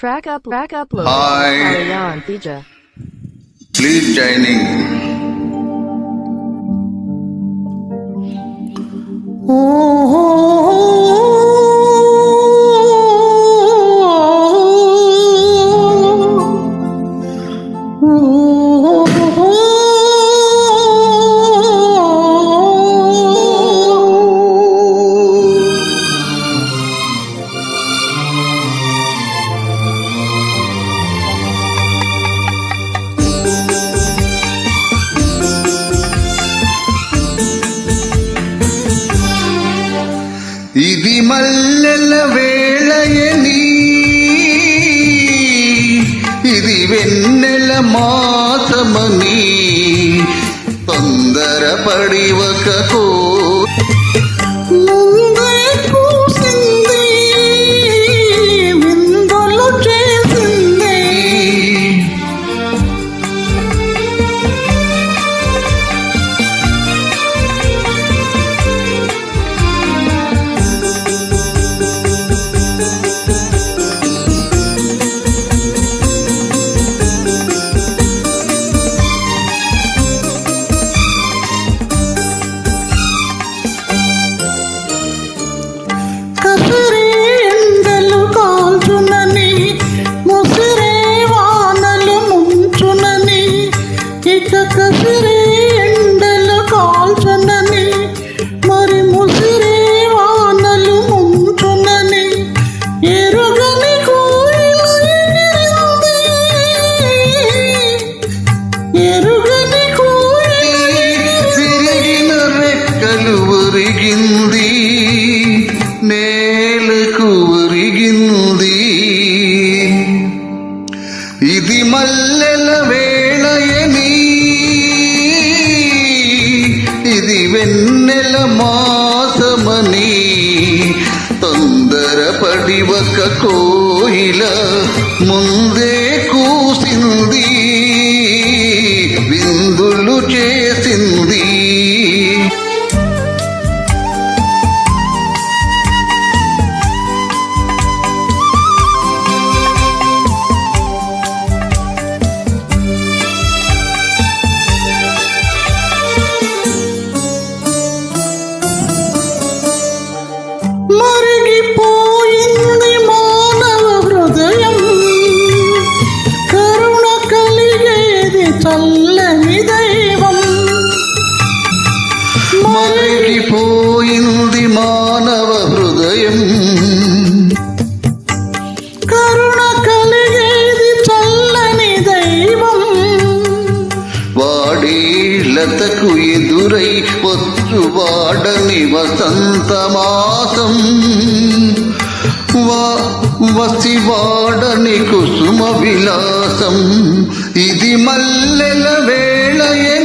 Track up, track upload. Hi. Fija. Please join in. Oh. ഇതി മല്ലല വേളയണി ഇതി വെണ്ണല മാസമണി തൊന്തര പടിവക കോ ఒరిగింది నేలకు ఒరిగింది ఇది మల్లెల వేళయని ఇది వెన్నెల మాసమని తొందరపడి ఒక కోయిల ముందే కూసింది మరిగిపోయింది మానవ హృదయం. కరుణ కలిగేది చల్లని దైవం. మరిగిపోయింది మానవ హృదయం. కరుణ కలిగేది చల్లని దైవం. వాడేళ్ళతకు ఎదురై వచ్చు వాడని వసంత మాసం. వా వసి వాడని కుసుమ విలాసం. ఇది మల్లెల వేళయే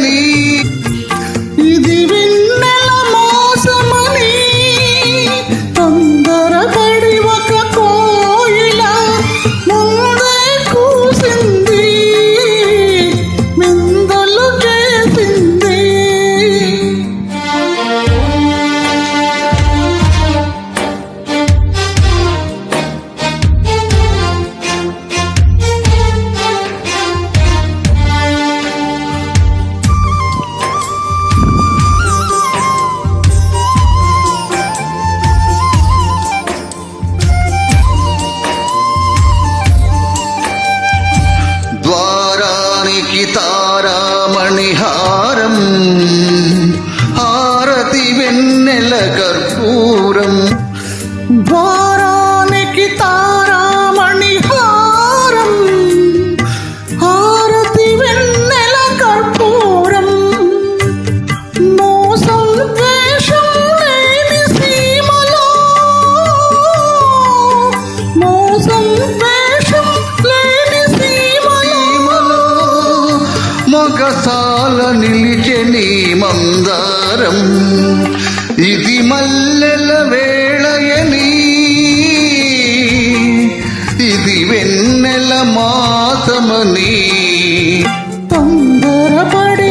सीता सीतारामणिहा మొగసాల నిలిచెని మందారం. ఇది మల్లెల వేళయని. ఇది వెన్నెల మాసమని. తొందరపడి